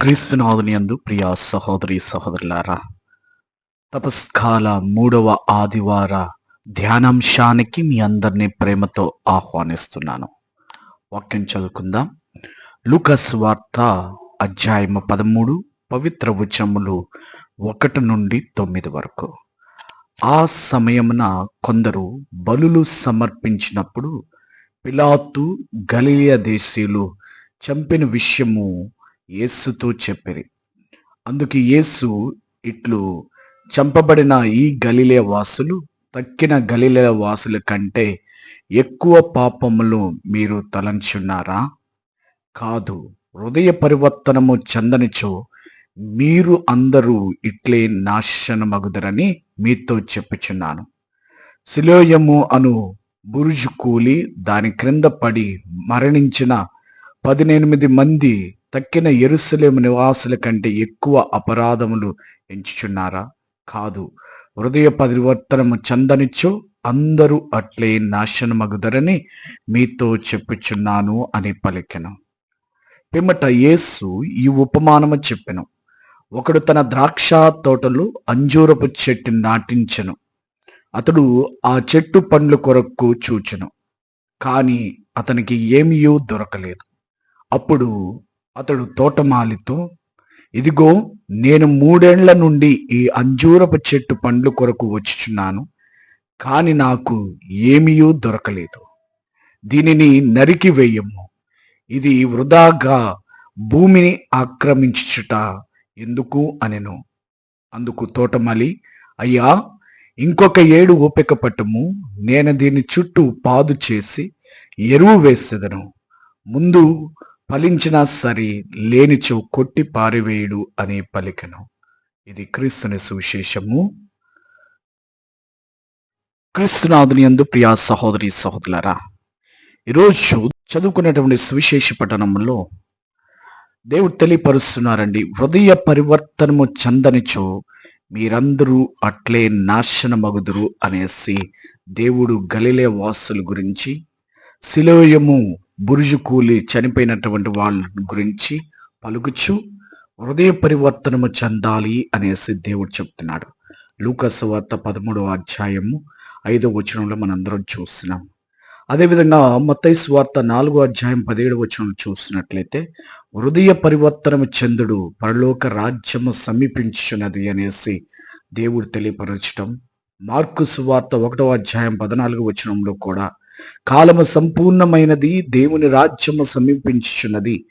క్రీస్తునాథునియందు ప్రియ సహోదరి సహోదరులారా తపస్కాల మూడవ ఆదివార ధ్యానాంశానికి మీ అందరినీ ప్రేమతో ఆహ్వానిస్తున్నాను. వాక్యం చదువుకుందాం. లూకస్ వార్త అధ్యాయము పదమూడు పవిత్ర వచనములు ఒకటి నుండి తొమ్మిది వరకు. ఆ సమయమున కొందరు బలులు సమర్పించినప్పుడు పిలాతు గలిలియ దేశీయులు చంపిన విషయము యేసుతో చెప్పిరి అందుకు యేసు ఇట్లు చంపబడిన ఈ గలిలే వాసులు తక్కిన గలిలే వాసుల కంటే ఎక్కువ పాపములు మీరు తలంచున్నారా? కాదు హృదయ పరివర్తనము చెందనిచో మీరు అందరూ ఇట్లే నాశనమగుదరని మీతో చెప్పుచున్నాను. శిలోయము అను బురుజు కూలి దాని క్రింద పడి మరణించిన పదినెనిమిది మంది తక్కిన ఎరుసలేము నివాసుల కంటే ఎక్కువ అపరాధములు ఎంచుచున్నారా? కాదు. హృదయ పరివర్తనము చందనిచ్చో అందరూ అట్లే నాశనమగుదరని మీతో చెప్పుచున్నాను అని పలికెను. పిమ్మట యేసు ఈ ఉపమానము చెప్పెను. ఒకడు తన ద్రాక్ష తోటలో అంజూరపు చెట్టు నాటించెను. అతడు ఆ చెట్టు పండ్లు కొరకు చూచెను. కానీ అతనికి ఏమీ దొరకలేదు. అప్పుడు అతడు తోటమాలితో ఇదిగో నేను మూడేండ్ల నుండి ఈ అంజూరపు చెట్టు పండ్లు కొరకు వచ్చుచున్నాను కాని నాకు ఏమీయూ దొరకలేదు. దీనిని నరికి వేయము. ఇది వృధాగా భూమిని ఆక్రమించుట ఎందుకు అనెను అందుకు తోటమాలి అయ్యా ఇంకొక ఏడు ఓపిక పట్టము. నేను దీని చుట్టూ పాదు చేసి ఎరువు వేసేదను. ముందు ఫలించినా సరే లేనిచో కొట్టి పారివేయుడు అనే పలికను. ఇది క్రీస్తుని సువిశేషము. క్రీస్తునాథుని యందు ప్రియా సహోదరి సహోదరులరా ఈరోజు చదువుకునేటువంటి సువిశేష పట్టణంలో దేవుడు తెలియపరుస్తున్నారండి హృదయ పరివర్తనము చందనిచో మీరందరూ అట్లే నాశనమగుదురు అనేసి దేవుడు గలిలే వాసుల గురించి శిలోయము బురుజు కూలి చనిపోయినటువంటి వాళ్ళ గురించి పలుకుచు హృదయ పరివర్తనము చెందాలి అనేసి దేవుడు చెప్తున్నాడు. లూకస్ వార్త పదమూడవ అధ్యాయము ఐదవ వచనంలో మనందరం చూస్తున్నాం. అదేవిధంగా మత్తయి వార్త నాలుగో అధ్యాయం పదిహేడు వచనం చూసినట్లయితే హృదయ పరివర్తనము చందుడు పరలోక రాజ్యము సమీపించున్నది అనేసి దేవుడు తెలియపరచటం. మార్కు సువార్త ఒకటో అధ్యాయం పద్నాలుగు వచనంలో కూడా కాలము సంపూర్ణమైనది దేవుని రాజ్యము సమీపించుచున్నది.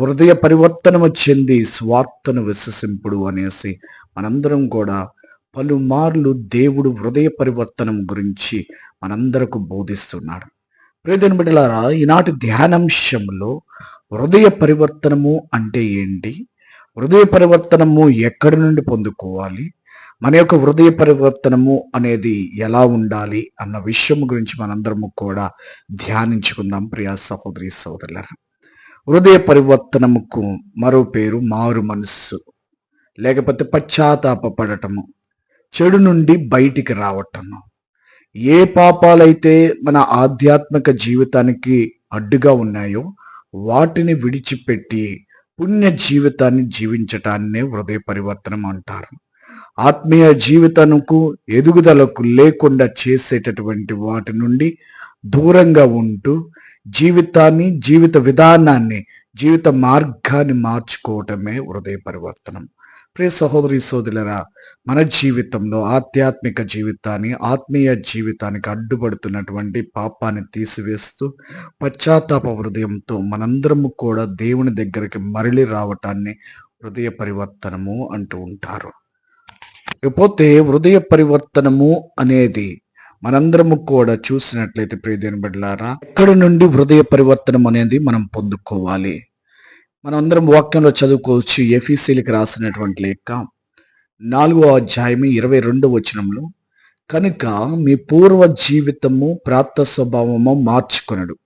హృదయ పరివర్తనము చెంది స్వార్థను విశ్వసింపుడు అనేసి మనందరం కూడా పలుమార్లు దేవుడు హృదయ పరివర్తనం గురించి మనందరకు బోధిస్తున్నాడు. ప్రియదని బిడ్డలారా ఈనాటి ధ్యానాంశంలో హృదయ పరివర్తనము అంటే ఏంటి? హృదయ పరివర్తనము ఎక్కడి నుండి పొందుకోవాలి? మన యొక్క హృదయ పరివర్తనము అనేది ఎలా ఉండాలి అన్న విషయం గురించి మనందరము కూడా ధ్యానించుకుందాం ప్రియా సహోదరి సహోదరులారా హృదయ పరివర్తనముకు మరో పేరు మారు మనస్సు లేకపోతే పశ్చాత్తాపడటము చెడు నుండి బయటికి రావటము. ఏ పాపాలైతే మన ఆధ్యాత్మిక జీవితానికి అడ్డుగా ఉన్నాయో వాటిని విడిచిపెట్టి పుణ్య జీవితాన్ని జీవించటాన్నే హృదయ పరివర్తనం అంటారు. ఆత్మీయ జీవితానికి ఎదుగుదలకు లేకుండా చేసేటటువంటి వాటి నుండి దూరంగా ఉంటూ జీవితాన్ని జీవిత విధానాన్ని జీవిత మార్గాన్ని మార్చుకోవటమే హృదయ పరివర్తనం ప్రియ సహోదరి సోదరులరా మన జీవితంలో ఆధ్యాత్మిక జీవితాన్ని ఆత్మీయ జీవితానికి అడ్డుపడుతున్నటువంటి పాపాన్ని తీసివేస్తూ పశ్చాత్తాప హృదయంతో మనందరము కూడా దేవుని దగ్గరికి మరలి రావటాన్ని హృదయ పరివర్తనము అంటూ ఉంటారు. ఇకపోతే హృదయ పరివర్తనము అనేది మనందరము కూడా చూసినట్లయితే ప్రియదేని బిడ్డలారా ఎక్కడ నుండి హృదయ పరివర్తనం అనేది మనం పొందుకోవాలి? మనందరం వాక్యంలో చదువుకోవచ్చు ఎఫీసీలకు రాసినటువంటి లేఖ నాలుగో అధ్యాయం ఇరవై రెండో వచనంలో కనుక మీ పూర్వ జీవితము ప్రాప్త స్వభావము మార్చుకొనడు.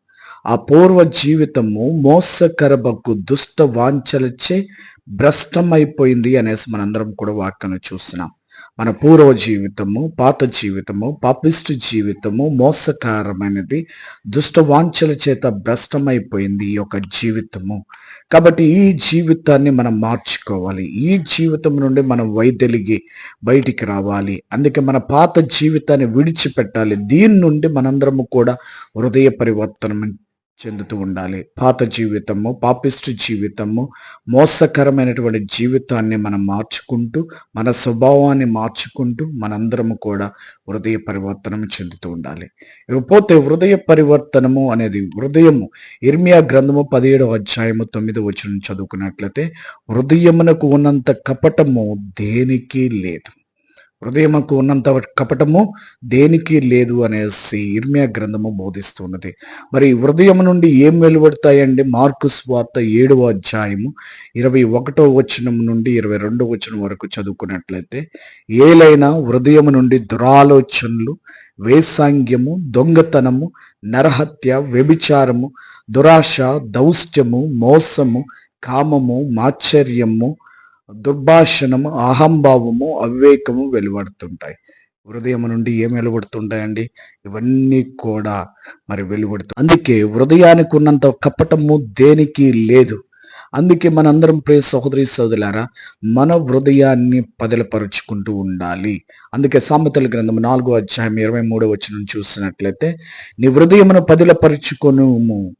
ఆ పూర్వ జీవితము మోసకరబకు దుష్ట వాంఛలచే భ్రష్టమైపోయింది అనేసి మనందరం కూడా వాక్యం చూస్తున్నాం. మన పూర్వ జీవితము పాత జీవితము పాపిస్ట్ జీవితము మోసకారమైనది దుష్ట వాంఛల చేత భ్రష్టమైపోయింది ఈ యొక్క జీవితము. కాబట్టి ఈ జీవితాన్ని మనం మార్చుకోవాలి. ఈ జీవితం నుండి మనం వైదొలిగి బయటికి రావాలి. అందుకే మన పాత జీవితాన్ని విడిచిపెట్టాలి. దీని నుండి మనందరము కూడా హృదయ పరివర్తనం చెందుతూ ఉండాలి. పాత జీవితము పాపిస్ట్ జీవితము మోసకరమైనటువంటి జీవితాన్ని మనం మార్చుకుంటూ మన స్వభావాన్ని మార్చుకుంటూ మనందరము కూడా హృదయ పరివర్తనం చెందుతూ ఉండాలి. ఇకపోతే హృదయ పరివర్తనము అనేది హృదయము. ఇర్మియా గ్రంథము పదిహేడవ అధ్యాయము తొమ్మిది వచ్చిన చదువుకున్నట్లయితే హృదయమునకు ఉన్నంత కపటము దేనికి లేదు. హృదయముకు ఉన్నంత కపటము దేనికి లేదు అనేసి ఇర్మియా గ్రంథము బోధిస్తున్నది. మరి హృదయం నుండి ఏం వెలువడతాయండి? మార్కు స్వార్త ఏడవ అధ్యాయము ఇరవై ఒకటో వచనం నుండి ఇరవై రెండో వచనం వరకు చదువుకున్నట్లయితే ఏలైనా హృదయం నుండి దురాలోచనలు వేసాంగ్యము దొంగతనము నరహత్య వ్యభిచారము దురాశ దౌష్ట్యము మోసము కామము మాచర్యము దుర్భాషణము అహంభావము అవివేకము వెలువడుతుంటాయి. హృదయం నుండి ఏం వెలువడుతుంటాయండి? ఇవన్నీ కూడా మరి వెలువడుతు అందుకే హృదయానికి ఉన్నంత కపటము దేనికి లేదు. అందుకే మనందరం ప్రియ సహోదరి సోదరులారా మన హృదయాన్ని పదలపరుచుకుంటూ ఉండాలి. అందుకే సామెతల గ్రంథం నాలుగో అధ్యాయం ఇరవై మూడో వచ్చిన చూసినట్లయితే నీ హృదయమును పదిలపరుచుకొనుము.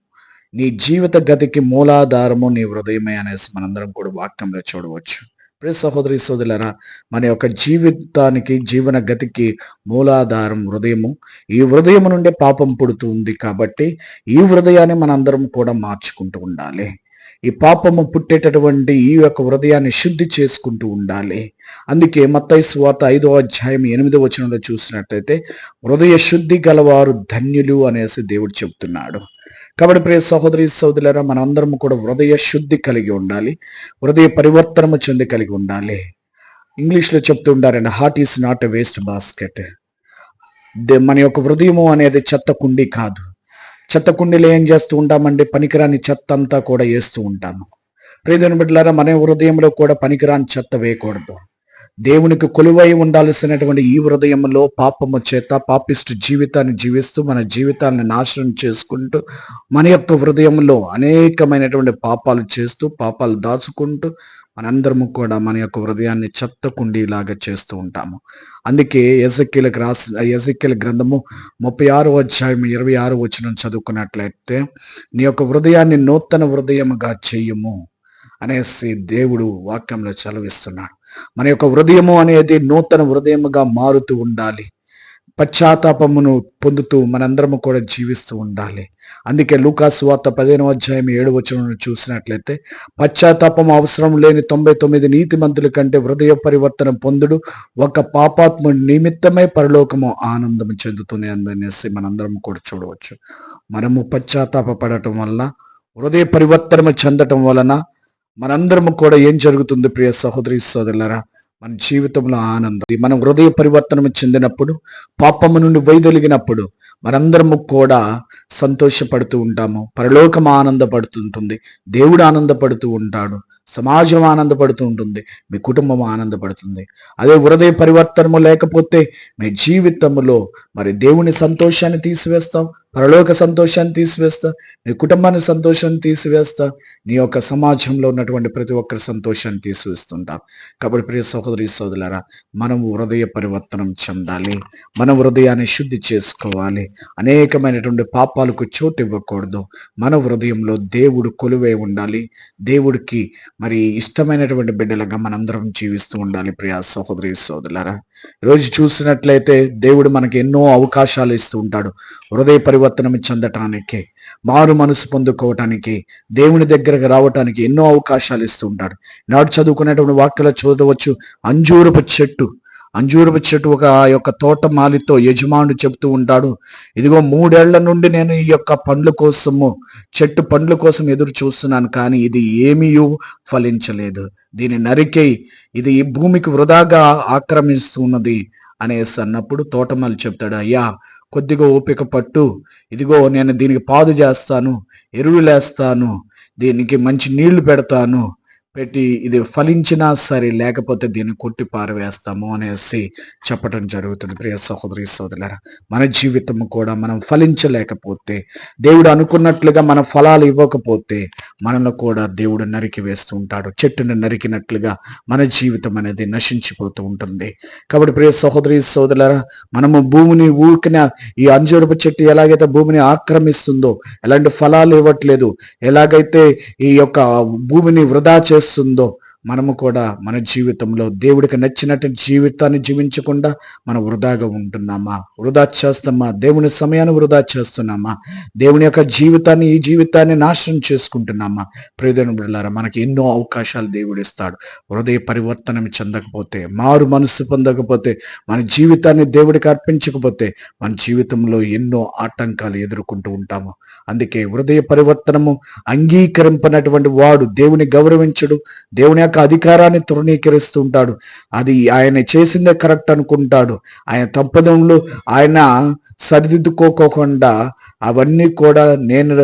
నీ జీవిత గతికి మూలాధారము నీ హృదయమే అనేసి మనందరం కూడా వాక్యంలో చూడవచ్చు. ప్రే సహోదరి సోదరులరా మన యొక్క జీవితానికి జీవన గతికి మూలాధారం హృదయము. ఈ హృదయం నుండే పాపం పుడుతుంది కాబట్టి ఈ హృదయాన్ని మనందరం కూడా మార్చుకుంటూ ఉండాలి. ఈ పాపము పుట్టేటటువంటి ఈ యొక్క హృదయాన్ని శుద్ధి చేసుకుంటూ ఉండాలి. అందుకే మత్తయి స్వార్త ఐదో అధ్యాయం ఎనిమిదో వచనంలో చూసినట్లయితే హృదయ శుద్ధి గలవారు ధన్యులు అనేసి దేవుడు చెబుతున్నాడు కాబట్టి ప్రియ సహోదరి సహోదరులరా మనందరం కూడా హృదయ శుద్ధి కలిగి ఉండాలి హృదయ పరివర్తనము చెంది కలిగి ఉండాలి. ఇంగ్లీష్లో చెప్తూ ఉండారండి heart is not a waste basket మన యొక్క హృదయము అనేది చెత్త కుండి కాదు. చెత్త కుండీలో ఏం చేస్తూ ఉంటామండి? పనికిరాని చెత్త అంతా కూడా వేస్తూ ఉంటాము. ప్రియదని బిడ్డలారా మన హృదయంలో కూడా పనికిరాని చెత్త వేయకూడదు. దేవునికి కొలువై ఉండాల్సినటువంటి ఈ హృదయంలో పాపము చేత పాపిస్టు జీవితాన్ని జీవిస్తూ మన జీవితాన్ని నాశనం చేసుకుంటూ మన యొక్క హృదయంలో అనేకమైనటువంటి పాపాలు చేస్తూ పాపాలు దాచుకుంటూ మనందరము కూడా మన యొక్క హృదయాన్ని చెత్త కుండీలాగా చేస్తూ ఉంటాము. అందుకే ఎసక్కిలకు రాసిన ఎసక్కిల గ్రంథము ముప్పై ఆరు అధ్యాయం ఇరవై ఆరు వచ్చిన చదువుకున్నట్లయితే నీ యొక్క హృదయాన్ని నూతన హృదయముగా చేయము. అనేసి దేవుడు వాక్యంలో చలవిస్తున్నాడు. మన యొక్క హృదయము అనేది నూతన హృదయముగా మారుతూ ఉండాలి. పశ్చాత్తాపమును పొందుతూ మనందరము కూడా జీవిస్తూ ఉండాలి. అందుకే లూకాసు వార్త పదిహేనవ అధ్యాయం ఏడు వచనం చూసినట్లయితే పశ్చాత్తాపం అవసరం లేని తొంభై తొమ్మిది నీతి నీతిమంతుల కంటే హృదయ పరివర్తన పొందుడు ఒక పాపాత్మ నిమిత్తమే పరలోకము ఆనందం చెందుతూనే అనేసి మనందరం కూడా చూడవచ్చు. మనము పశ్చాత్తాప పడటం వల్ల హృదయ పరివర్తన చెందటం వలన మనందరము కూడా ఏం జరుగుతుంది ప్రియ సహోదరి సోదరులరా? మన జీవితంలో ఆనందం. మనం హృదయ పరివర్తన చెందినప్పుడు పాపము నుండి వైదొలిగినప్పుడు మనందరము కూడా సంతోషపడుతూ ఉంటాము. పరలోకం ఆనందపడుతుంటుంది. దేవుడు ఆనందపడుతూ ఉంటాడు. సమాజం ఆనందపడుతూ ఉంటుంది. మీ కుటుంబం ఆనందపడుతుంది. అదే హృదయ పరివర్తనము లేకపోతే మీ జీవితంలో మరి దేవుని సంతోషాన్ని తీసివేస్తాం. పరలోక సంతోషాన్ని తీసివేస్తా నీ కుటుంబాన్ని సంతోషాన్ని తీసివేస్తా నీ యొక్క సమాజంలో ఉన్నటువంటి ప్రతి ఒక్కరి సంతోషాన్ని తీసివేస్తుంటా. కాబట్టి ప్రియ సహోదరి సోదరులారా మనం హృదయ పరివర్తనం చెందాలి. మన హృదయాన్ని శుద్ధి చేసుకోవాలి. అనేకమైనటువంటి పాపాలకు చోటు ఇవ్వకూడదు. మన హృదయంలో దేవుడు కొలువై ఉండాలి. దేవుడికి మరి ఇష్టమైనటువంటి బిడ్డలుగా మనందరం జీవిస్తూ ఉండాలి ప్రియ సహోదరి సోదరులారా. రోజు చూసినట్లయితే దేవుడు మనకి ఎన్నో అవకాశాలు ఇస్తూ ఉంటాడు. హృదయ పరివర్తన చెందటానికి మారు మనసు పొందుకోవటానికి దేవుని దగ్గరకు రావటానికి ఎన్నో అవకాశాలు ఇస్తూ ఉంటాడు నాడు చదువుకునేటువంటి వాక్యలో చూడవచ్చు అంజూరపు చెట్టు. అంజూరపు చెట్టు ఒక యొక్క తోట మాలితో యజమానుడు చెప్తూ ఉంటాడు ఇదిగో మూడేళ్ళ నుండి నేను ఈ యొక్క పండ్ల కోసము చెట్టు పండ్ల కోసం ఎదురు చూస్తున్నాను కానీ ఇది ఏమీ ఫలించలేదు. దీని నరికై ఇది భూమికి వృధాగా ఆక్రమిస్తున్నది అనేసి అన్నప్పుడు తోటమాలి చెప్తాడు అయ్యా కొద్దిగా ఓపిక పట్టు. ఇదిగో నేను దీనికి పాదు చేస్తాను ఎరువులేస్తాను దీనికి మంచి నీళ్ళు పెడతాను. పెట్టి ఇది ఫలించినా సరే లేకపోతే దీన్ని కొట్టి పారవేస్తాము అనేసి చెప్పడం జరుగుతుంది. ప్రియ సహోదరి సోదరులరా మన జీవితం కూడా మనం ఫలించలేకపోతే దేవుడు అనుకున్నట్లుగా మన ఫలాలు ఇవ్వకపోతే మనల్ని కూడా దేవుడు నరికి వేస్తూ ఉంటాడు. చెట్టును నరికినట్లుగా మన జీవితం అనేది నశించిపోతూ ఉంటుంది. కాబట్టి ప్రియ సహోదరి సోదరులరా మనము భూమిని ఊరికిన ఈ అంజూరపు చెట్టు ఎలాగైతే భూమిని ఆక్రమిస్తుందో ఎలాంటి ఫలాలు ఇవ్వట్లేదు ఎలాగైతే ఈ యొక్క భూమిని వృధా 들었음도 మనము కూడా మన జీవితంలో దేవుడికి నచ్చినట్టు జీవితాన్ని జీవించకుండా మనం వృధాగా ఉంటున్నామా? వృధా చేస్తామా? దేవుని సమయాన్ని వృధా చేస్తున్నామా? దేవుని యొక్క జీవితాన్ని ఈ జీవితాన్ని నాశనం చేసుకుంటున్నామా? ప్రియమైన బిడ్డలారా మనకి ఎన్నో అవకాశాలు దేవుడు ఇస్తాడు. హృదయ పరివర్తనం చెందకపోతే మారు మనసు పొందకపోతే మన జీవితాన్ని దేవుడికి అర్పించకపోతే మన జీవితంలో ఎన్నో ఆటంకాలు ఎదుర్కొంటూ ఉంటాము. అందుకే హృదయ పరివర్తనము అంగీకరింపనటువంటి వాడు దేవుని గౌరవించడు. దేవుని యొక్క అధికారాన్ని తృణీకరిస్తూ ఉంటాడు అది ఆయన చేసిందే కరెక్ట్ అనుకుంటాడు. ఆయన తప్పదములు ఆయన సరిదిద్దుకోకుండా అవన్నీ కూడా నేను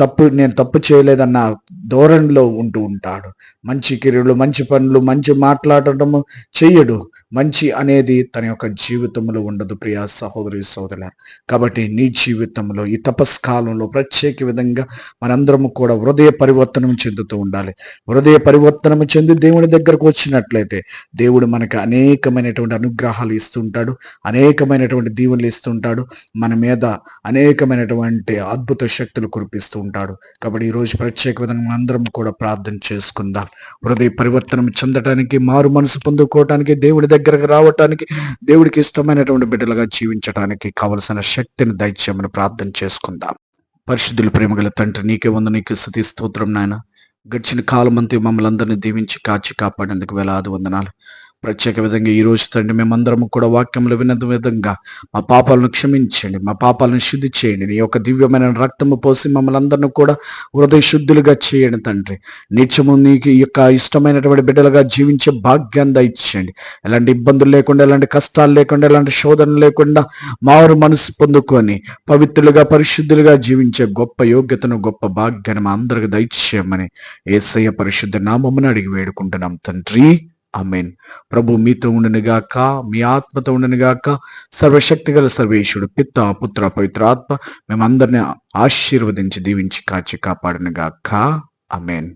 తప్పు నేను తప్పు చేయలేదన్న ధోరణిలో ఉంటూ ఉంటాడు. మంచి కిరీలు మంచి పనులు మంచి మాట్లాడటము చెయ్యడు. మంచి అనేది తన యొక్క జీవితంలో ఉండదు ప్రియా సహోదరి సోదరుల కాబట్టి నీ జీవితంలో ఈ తపస్కాలంలో ప్రత్యేక విధంగా మనందరము కూడా హృదయ పరివర్తనం చెందుతూ ఉండాలి. హృదయ పరివర్తనం చెంది దేవుని దగ్గరకు వచ్చినట్లయితే దేవుడు మనకు అనేకమైనటువంటి అనుగ్రహాలు ఇస్తుంటాడు. అనేకమైనటువంటి దీవులు ఇస్తుంటాడు. మన మీద అనేకమైనటువంటి అద్భుత శక్తులు కురిపిస్తూ ఉంటాడు కాబట్టి ఈరోజు రోజు ప్రత్యేక విధంగా అందరం కూడా ప్రార్థన చేసుకుందాం. హృదయ పరివర్తనం చెందటానికి మారు మనసు పొందుకోవటానికి దేవుడి దగ్గరకు రావటానికి దేవుడికి ఇష్టమైనటువంటి బిడ్డలుగా జీవించడానికి కావలసిన శక్తిని దయచేయమని ప్రార్థన చేసుకుందాం. పరిశుద్ధుల ప్రేమగల తండ్రి నీకే వంద నీకు స్థుతి స్తోత్రం నాయన. గడిచిన కాలం మమ్మల్ని అందరినీ దీవించి కాచి కాపాడేందుకు వేలాది వందనాలు. ప్రత్యేక విధంగా ఈ రోజు తండ్రి మేమందరం కూడా వాక్యములు విన్న విధంగా మా పాపాలను క్షమించండి మా పాపాలను శుద్ధి చేయండి నీ యొక్క దివ్యమైన రక్తము పోసి మమ్మల్ని అందరిని కూడా హృదయ శుద్ధులుగా చేయండి తండ్రి. నిత్యము నీకు యొక్క ఇష్టమైనటువంటి బిడ్డలుగా జీవించే భాగ్యాన్ని దయచేయండి. ఎలాంటి ఇబ్బందులు లేకుండా ఎలాంటి కష్టాలు లేకుండా ఎలాంటి శోధన లేకుండా మారు మనసు పొందుకొని పవిత్రులుగా పరిశుద్ధులుగా జీవించే గొప్ప యోగ్యతను గొప్ప భాగ్యాన్ని మా అందరికి దయచేయమని ఏసయ్య పరిశుద్ధ నామమును అడిగి వేడుకుంటున్నాం తండ్రి. అమెన్ ప్రభు మీతో ఉండనుగాక మీ ఆత్మతో ఉండనుగాక సర్వశక్తి గల సర్వేశ్వరుడు పిత్త పుత్ర పవిత్ర ఆత్మ మేమందరిని ఆశీర్వదించి దీవించి కాచి కాపాడనుగాక అమెన్